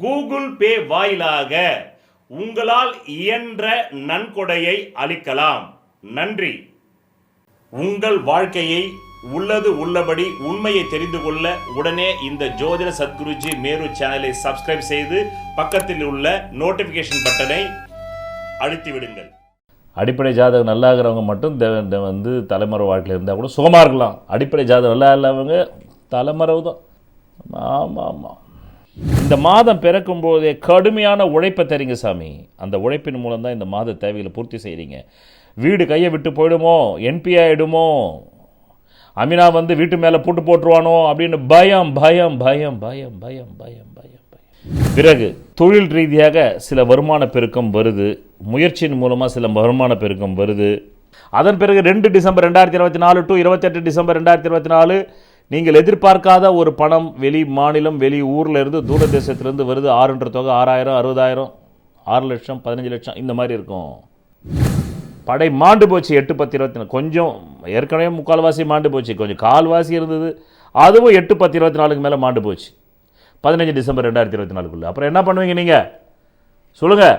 Google Pay வாயிலாக உங்களால் இயன்ற நன்கொடையை அளிக்கலாம். நன்றி. உங்கள் வாழ்க்கையை உள்ளது உள்ளபடி உண்மையை தெரிந்து கொள்ள உடனே இந்த ஜோதிட சத்குருஜி மேரு சேனலை சப்ஸ்கிரைப் செய்து பக்கத்தில் உள்ள நோட்டிஃபிகேஷன் பட்டனை அழுத்தி விடுங்கள் அடிப்படை ஜாதகம் நல்லா இருக்கிறவங்க மட்டும் இந்த- இந்த வந்து தலைமறை வாழ்க்கையில் இருந்தால் கூட சுகமாக இருக்கலாம். அடிப்படை ஜாதகம் நல்லா இல்லாதவங்க தலைமறைவு தான். ஆமாம் ஆமாம். இந்த மாதம் பிறக்கும் போதே கடுமையான உழைப்பை தரீங்க சாமி. அந்த உழைப்பின் மூலம் தான் இந்த மாத தேவைகளை பூர்த்தி செய்கிறீங்க வீடு கையை விட்டு போயிடுமோ? என்பி ஆகிடுமோ அமினா வந்து வீட்டு மேலே போட்டு போட்டுருவானோ? அப்படின்னு பயம் பயம் பயம் பயம் பயம் பயம் பயம் பிறகு தொழில் ரீதியாக சில வருமான பெருக்கம் வருது. முயற்சியின் மூலமாக சில வருமான பெருக்கம் வருது. அதன் பிறகு ரெண்டு டிசம்பர் ரெண்டாயிரத்தி இருபத்தி நாலு டு இருபத்தெட்டு டிசம்பர் ரெண்டாயிரத்தி இருபத்தி நாலு நீங்கள் எதிர்பார்க்காத ஒரு பணம் வெளி மாநிலம் வெளி ஊரில் இருந்து தூர தேசத்திலிருந்து வருது. ஆறுன்ற தொகை ஆறாயிரம் அறுபதாயிரம் ஆறு லட்சம் பதினஞ்சு லட்சம் இந்த மாதிரி இருக்கும். படை மாண்டு போச்சு எட்டு பத்து இருபத்தி நாலு. கொஞ்சம் ஏற்கனவே முக்கால்வாசி மாண்டு போச்சு. கொஞ்சம் கால்வாசி இருந்தது. அதுவும் எட்டு பத்து இருபத்தி நாலுக்கு மேலே மாண்டு போச்சு. பதினஞ்சு டிசம்பர் ரெண்டாயிரத்தி இருபத்தி நாலுக்குள்ள. அப்புறம் என்ன பண்ணுவீங்க நீங்கள் சொல்லுங்கள்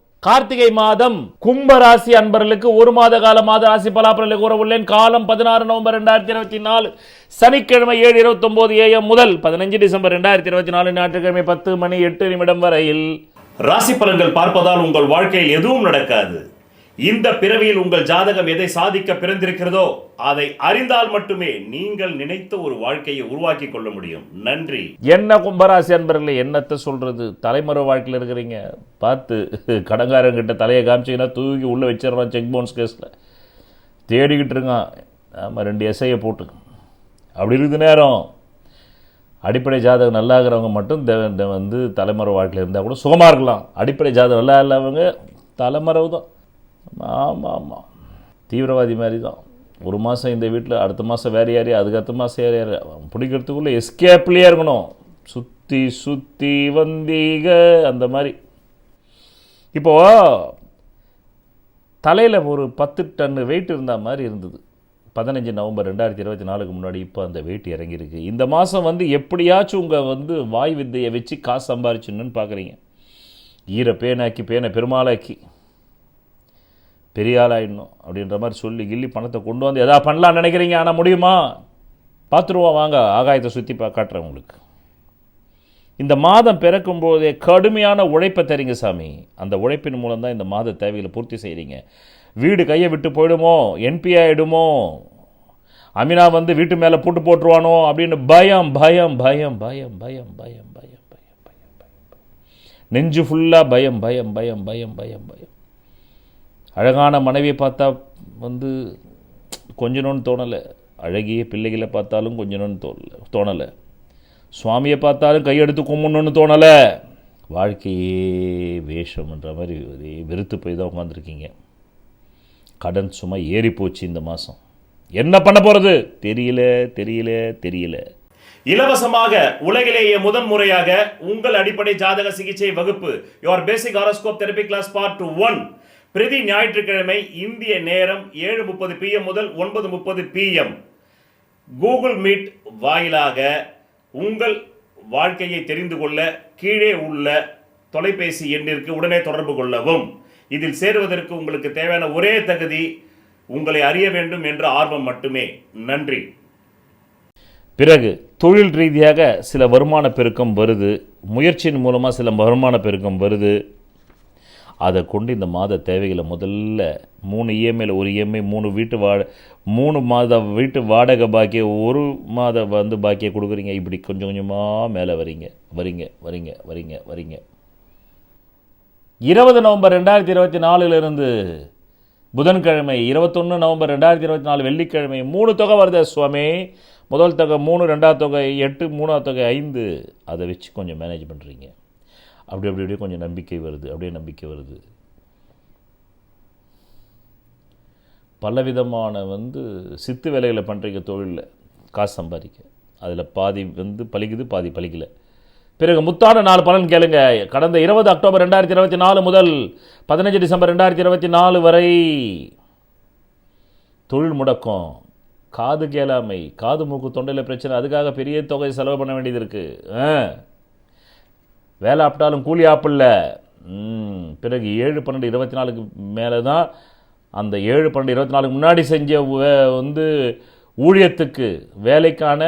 கார்த்திகை மாதம் கும்ப ராசி அன்பர்களுக்கு ஒரு மாத கால மாத ராசி பலாபலனை கூற உள்ளேன் காலம் பதினாறு நவம்பர் ரெண்டாயிரத்தி இருபத்தி நாலு. சனிக்கிழமை ஏழு இருபத்தொன்பது ஏஎம் முதல் பதினஞ்சு டிசம்பர் ரெண்டாயிரத்தி இருபத்தி நாலு ஞாயிற்றுக்கிழமை பத்து மணி எட்டு நிமிடம் வரையில். ராசி பலன்கள் பார்ப்பதால் உங்கள் வாழ்க்கையில் எதுவும் நடக்காது. இந்த பிறவியில் உங்கள் ஜாதகம் எதை சாதிக்க பிறந்திருக்கிறதோ அதை அறிந்தால் மட்டுமே நீங்கள் நினைத்த ஒரு வாழ்க்கையை உருவாக்கி கொள்ள முடியும். நன்றி. என்ன கும்பராசி அன்பர்களே என்னத்தை சொல்றது? தலைமறை வாழ்க்கையில் இருக்கிறீங்க. பார்த்து கடங்காரங்கிட்ட தலையை காமிச்சிங்கன்னா தூக்கி உள்ளே வச்சிடறான் செக் பவுன்ஸ் கேஸில் தேடிக்கிட்டு இருக்கான். நம்ம ரெண்டு எஸ்ஐயை போட்டு. அப்படி இருக்குது நேரம் அடிப்படை ஜாதகம் நல்லா இருக்கிறவங்க மட்டும் இந்த இந்த வந்து தலைமறை வாழ்க்கையில் இருந்தால் கூட சுகமாக இருக்கலாம். அடிப்படை ஜாதகம் நல்லா இல்லாதவங்க தலைமறைவு தான் ஆமாம். ஆமாம் தீவிரவாதி மாதிரி தான் ஒரு மாதம் இந்த வீட்டில் அடுத்த மாதம் வேறு யார் அதுக்கடுத்த மாதம் யார். யார் பிடிக்கிறதுக்குள்ளே எஸ்கேப்லேயே இருக்கணும். சுற்றி சுற்றி வந்தீக அந்த மாதிரி. இப்போது தலையில் ஒரு பத்து டன்னு வெயிட் இருந்த மாதிரி இருந்தது. பதினஞ்சு நவம்பர் ரெண்டாயிரத்தி இருபத்தி நாலுக்கு முன்னாடி இப்போ அந்த வெயிட் இறங்கியிருக்கு. இந்த மாதம் வந்து எப்படியாச்சும் உங்கள் வந்து வாய் வித்தையை வச்சு காசு சம்பாரிச்சுன்னு பார்க்குறீங்க ஈர பேனாக்கி பேனை பெருமாளாக்கி. பெரிய ஆளாயிடணும் அப்படின்ற மாதிரி சொல்லி கில்லி பணத்தை கொண்டு வந்து எதா பண்ணலாம்னு நினைக்கிறீங்க ஆனால் முடியுமா பார்த்துருவோம் வாங்க ஆகாயத்தை சுற்றி பா காட்டுறேன் உங்களுக்கு இந்த மாதம் பிறக்கும் போதே கடுமையான உழைப்பை தரீங்க சாமி அந்த உழைப்பின் மூலம் தான் இந்த மாத தேவைகளை பூர்த்தி செய்கிறீங்க வீடு கையை விட்டு போயிடுமோ என்பி ஆகிடுமோ அமினா வந்து வீட்டு மேலே பூட்டு போட்டுருவானோ அப்படின்னு பயம் பயம் பயம் பயம் பயம் பயம் பயம் பயம் பயம் பயம் நெஞ்சு ஃபுல்லாக பயம் பயம் பயம் பயம் பயம் பயம் அழகான மனைவியை பார்த்தா வந்து கொஞ்சணும்னு தோணலை. அழகிய பிள்ளைகளை பார்த்தாலும் கொஞ்சணும்னு தோணலை தோணலை. சுவாமியை பார்த்தாலும் கையெடுத்து கும்பிடணும்னு தோணலை. வாழ்க்கையே வேஷம்ன்ற மாதிரி ஒரே வெறுத்து போய் தான் உட்காந்துருக்கீங்க கடன் சுமை ஏறி போச்சு இந்த மாதம் என்ன பண்ண போகிறது தெரியல தெரியல தெரியல. இலவசமாக உலகிலேயே முதன் முறையாக உங்கள் அடிப்படை ஜாதக சிகிச்சை வகுப்பு your basic horoscope therapy class part one பிரதி ஞாயிற்றுக்கிழமை இந்திய நேரம் ஏழு முப்பது பிஎம் முதல் ஒன்பது முப்பது பிஎம் கூகுள் மீட் வாயிலாக உங்கள் வாழ்க்கையை தெரிந்து கொள்ள கீழே உள்ள தொலைபேசி எண்ணிற்கு உடனே தொடர்பு கொள்ளவும். இதில் சேருவதற்கு உங்களுக்கு தேவையான ஒரே தகுதி உங்களை அறிய வேண்டும் என்ற ஆர்வம் மட்டுமே. நன்றி. பிறகு தொழில் ரீதியாக சில வருமான பெருக்கம் வருது. முயற்சியின் மூலமாக சில வருமான பெருக்கம் வருது. அதை கொண்டு இந்த மாத தேவைகளை முதல்ல மூணு இஎம்ஐயில் ஒரு இஎம்ஐ மூணு வீட்டு வாட மூணு மாத வீட்டு வாடகை பாக்கியை ஒரு மாத வந்து பாக்கியை கொடுக்குறீங்க. இப்படி கொஞ்சம் கொஞ்சமாக மேலே வரீங்க வரீங்க வரீங்க வரீங்க வரீங்க. இருபது நவம்பர் ரெண்டாயிரத்தி இருபத்தி நாலுலேருந்து புதன்கிழமை இருபத்தொன்று நவம்பர் ரெண்டாயிரத்தி இருபத்தி நாலு வெள்ளிக்கிழமை மூணு தொகை வருது சுவாமி. முதல் தொகை மூணு ரெண்டாவது தொகை எட்டு மூணாவது தொகை ஐந்து. அதை வச்சு கொஞ்சம் மேனேஜ் பண்ணுறீங்க அப்படி அப்படி அப்படியே கொஞ்சம் நம்பிக்கை வருது. அப்படியே நம்பிக்கை வருது. பலவிதமான வந்து சித்து வேலைகளை பண்ணுறீங்க தொழிலில் காசு சம்பாதிக்க. அதில் பாதி வந்து பழிக்குது பாதி பழிக்கலை. பிறகு முத்தான நாலு பலன் கேளுங்க. கடந்த இருபது அக்டோபர் ரெண்டாயிரத்தி இருபத்தி நாலு முதல் பதினஞ்சு டிசம்பர் ரெண்டாயிரத்தி இருபத்தி நாலு வரை தொழில் முடக்கம். காது கேளாமை காது மூக்கு தொண்டையில் பிரச்சனை அதுக்காக பெரிய தொகை செலவு பண்ண வேண்டியது இருக்குது ஆ. வேலை ஆப்பிட்டாலும் கூலி ஆப்பிடல பிறகு ஏழு பன்னெண்டு இருபத்தி நாலுக்கு மேலே தான் அந்த ஏழு பன்னெண்டு இருபத்தி நாலுக்கு முன்னாடி செஞ்ச வந்து ஊழியத்துக்கு வேலைக்கான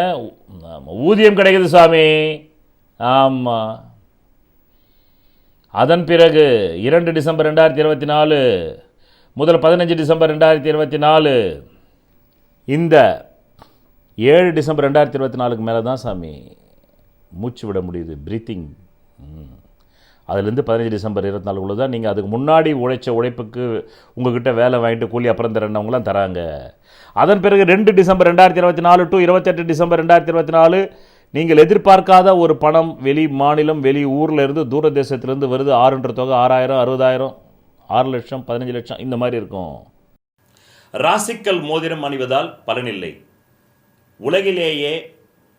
ஊதியம் கிடைக்குது சாமி. ஆமாம் அதன் பிறகு இரண்டு டிசம்பர் ரெண்டாயிரத்தி இருபத்தி நாலு முதல் பதினஞ்சு டிசம்பர் ரெண்டாயிரத்தி இருபத்தி நாலு இந்த ஏழு டிசம்பர் ரெண்டாயிரத்தி இருபத்தி நாலுக்கு மேலே தான் சாமி மூச்சு விட முடியுது ப்ரீத்திங் அதுலேருந்து பதினஞ்சு டிசம்பர் இருபத்தி நாலு தான் நீங்கள் அதுக்கு முன்னாடி உழைச்ச உழைப்புக்கு உங்ககிட்ட வேலை வாங்கிட்டு கூலி அப்புறம் தரேன்னவங்களாம் தராங்க. அதன் பிறகு ரெண்டு டிசம்பர் ரெண்டாயிரத்தி இருபத்தி நாலு டு இருபத்தெட்டு டிசம்பர் ரெண்டாயிரத்தி இருபத்தி நாலு நீங்கள் எதிர்பார்க்காத ஒரு பணம் வெளி மாநிலம் வெளி ஊரில் இருந்து தூர தேசத்திலேருந்து வருது ஆறுன்ற தொகை ஆறாயிரம் அறுபதாயிரம் ஆறு லட்சம் பதினஞ்சு லட்சம் இந்த மாதிரி இருக்கும். ராசிக்கல் மோதிரம் அணிவதால் பலனில்லை உலகிலேயே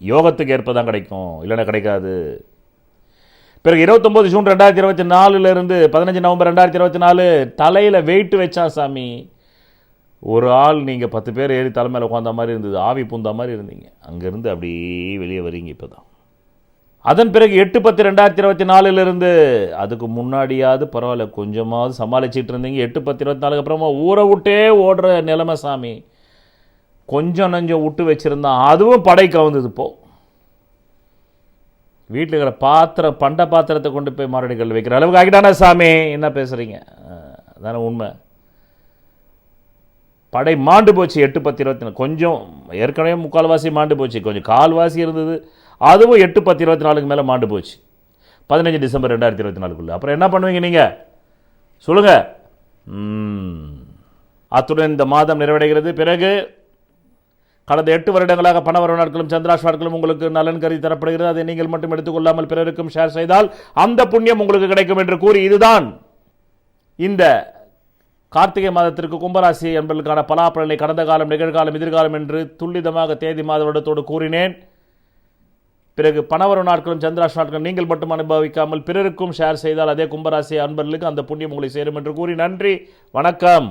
யோகத்துக்கு ஏற்ப தான் கிடைக்கும். இல்லைன்னா கிடைக்காது. பிறகு இருபத்தொம்போது ஜூன் ரெண்டாயிரத்தி இருபத்தி நாலுலேருந்து பதினஞ்சு நவம்பர் ரெண்டாயிரத்தி இருபத்தி நாலு தலையில் வெயிட் வச்சா சாமி ஒரு ஆள் நீங்கள் பத்து பேர் ஏறி தலை மேலே உட்காந்த மாதிரி இருந்தது ஆவி பூந்த மாதிரி இருந்தீங்க. அங்கேருந்து அப்படியே வெளியே வரீங்க இப்போ தான் அதன் பிறகு எட்டு பத்து ரெண்டாயிரத்தி இருபத்தி நாலுலேருந்து அதுக்கு முன்னாடியாவது பரவாயில்ல கொஞ்சமாவது சமாளிச்சிட்டு இருந்தீங்க. எட்டு பத்து இருபத்தி நாலுக்கு அப்புறமா ஊரை விட்டே ஓடுற நிலைமை சாமி. கொஞ்சம் நஞ்சம் விட்டு வச்சுருந்தான் அதுவும் படை கவுந்தது இப்போ வீட்டில் இருக்கிற பாத்திரம் பண்ட பாத்திரத்தை கொண்டு போய் மறுபடியும் வைக்கிற அளவுக்கு ஆகிட்டானா சாமி? என்ன பேசுகிறீங்க அதான உண்மை. படை மாண்டு போச்சு எட்டு பத்து இருபத்தி நாலு. கொஞ்சம் ஏற்கனவே முக்கால்வாசி மாண்டு போச்சு. கொஞ்சம் கால்வாசி இருந்தது அதுவும் எட்டு பத்து இருபத்தி நாலுக்கு மேலே மாண்டு போச்சு. பதினஞ்சு டிசம்பர் ரெண்டாயிரத்தி இருபத்தி நாலுக்குள்ள. அப்புறம் என்ன பண்ணுவீங்க நீங்கள் சொல்லுங்கள் அத்துடன் இந்த மாதம் நிறைவடைகிறது. பிறகு கடந்த எட்டு வருடங்களாக பணவரவு நாட்களும் சந்திராஷ் நாட்களும் உங்களுக்கு நலன் கருதி தரப்படுகிறது. அதை நீங்கள் மட்டும் எடுத்துக்கொள்ளாமல் பிறருக்கும் ஷேர் செய்தால் அந்த புண்ணியம் உங்களுக்கு கிடைக்கும் என்று கூறி இதுதான் இந்த கார்த்திகை மாதத்திற்கு கும்பராசி என்பதற்கான பலாப்பலனை கடந்த காலம் நிகழ்காலம் எதிர்காலம் என்று துல்லிதமாக தேதி மாத வருடத்தோடு கூறினேன். பிறகு பணவரவு நாட்களும் சந்திராஷ் நாட்களும் நீங்கள் மட்டும் அனுபவிக்காமல் பிறருக்கும் ஷேர் செய்தால் அதே கும்பராசி அன்பர்களுக்கு அந்த புண்ணியம் உங்களை சேரும் என்று கூறி நன்றி. வணக்கம்.